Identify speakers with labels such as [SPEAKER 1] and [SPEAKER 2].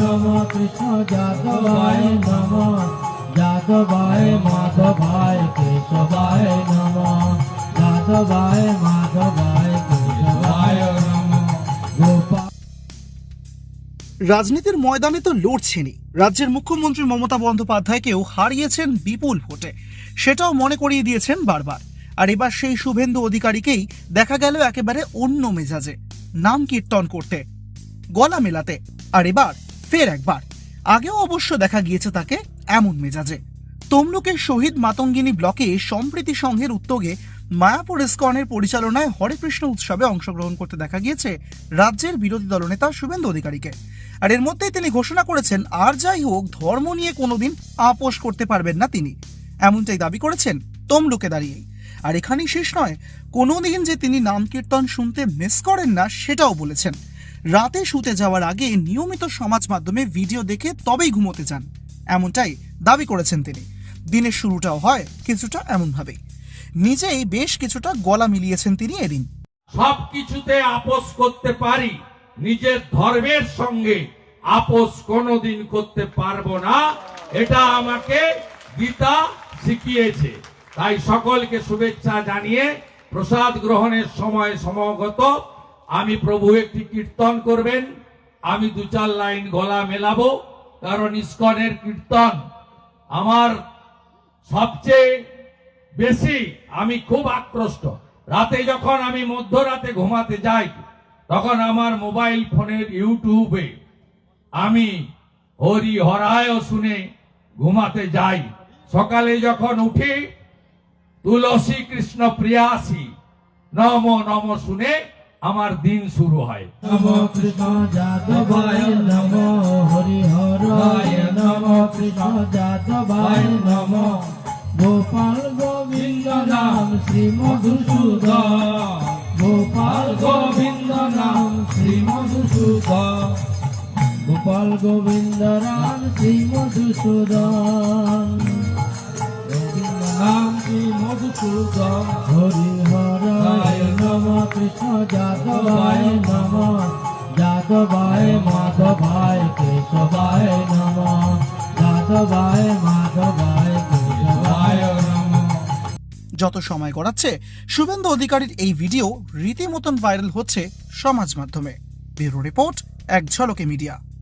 [SPEAKER 1] নম কৃষ্ণ যাদবায় নম যাদবায় মাধবায় নম যাদবায় মাধবায় নম গোপাল
[SPEAKER 2] রাজনীতির ময়দানে তো লড়ছেনই। রাজ্যের মুখ্যমন্ত্রী মমতা বন্দ্যোপাধ্যায়কেও হারিয়েছেন বিপুল ভোটে। সেটাও মনে করিয়ে দিয়েছেন বারবার। আর এবার সেই শুভেন্দু অধিকারীকেই দেখা গেল একেবারে অন্য মেজাজে। নাম কীর্তন করতে, গলা মেলাতে, আর এবার ফের একবার। আগেও অবশ্য দেখা গিয়েছে তাকে এমন মেজাজে। তমলুকের শহীদ মাতঙ্গিনী ব্লকে সম্প্রীতি সংঘের উদ্যোগে মায়াপুর ইস্কনের পরিচালনায় হরেকৃষ্ণ উৎসবে অংশগ্রহণ করতে দেখা গিয়েছে রাজ্যের বিরোধী দলনেতা শুভেন্দু অধিকারীকে। আর এর মধ্যেই তিনি ঘোষণা করেছেন, আর যাই হোক, ধর্ম নিয়ে কোনোদিন আপোষ করতে পারবেন না তিনি। এমনটাই দাবি করেছেন তমলুকে দাঁড়িয়েই। আর এখানেই শেষ নয়। কোনোদিন যে তিনি নাম কীর্তন শুনতে মিস করেন না, সেটাও বলেছেন। রাতে শুতে যাওয়ার আগে নিয়মিত সমাজ মাধ্যমে ভিডিও দেখে তবেই ঘুমোতে যান। এমনটাই দাবি করেছেন তিনি। দিনের শুরুটাও হয় কিছুটা এমনভাবেই। নিজেই বেশ কিছুটা গলা মিলিয়েছেন তিনি এদিন।
[SPEAKER 3] সব কিছুতে আপোষ করতে পারি, নিজের ধর্মের সঙ্গে আপোষ কোনোদিন করতে পারব না। এটা আমাকে গীতা শিখিয়েছে। তাই সকলকে শুভেচ্ছা জানিয়ে প্রসাদ গ্রহণের সময় সমাগত। আমি প্রভু, একটি কীর্তন করবেন। আমি দু চার লাইন গলা মেলাবো, কারণ ইস্কনের কীর্তন আমার সবচেয়ে বেশি আমি খুব আক্রষ্ট রাতে যখন আমি মধ্যরাতে ঘুমাতে যাই, তখন আমার মোবাইল ফোনের ইউটিউবে আমি হরি হরায় শুনে ঘুমাতে যাই। সকালে যখন উঠি তুলসী কৃষ্ণ প্রিয়াসী, নম নম শুনে আমার দিন শুরু হয়।
[SPEAKER 1] নম কৃষ্ণ হরিহরায় গোপাল গোবিন্দ নাম শ্রী মধুসূদন। গোপাল গোবিন্দ নাম শ্রী মধুসূদন। গোপাল গোবিন্দ নাম শ্রী মধুসূদন। মধুসূদন হরিহরায় নম কৃষ্ণ যাদবায় নম। যাদবায় মাধবায় কেশবায় নম। যাদবায় মাধবায়
[SPEAKER 2] যত সময় গড়াচ্ছে, শুভেন্দু অধিকারীর এই ভিডিও রীতিমতন ভাইরাল হচ্ছে সমাজ মাধ্যমে। ব্যুরো রিপোর্ট এক ঝলকে মিডিয়া।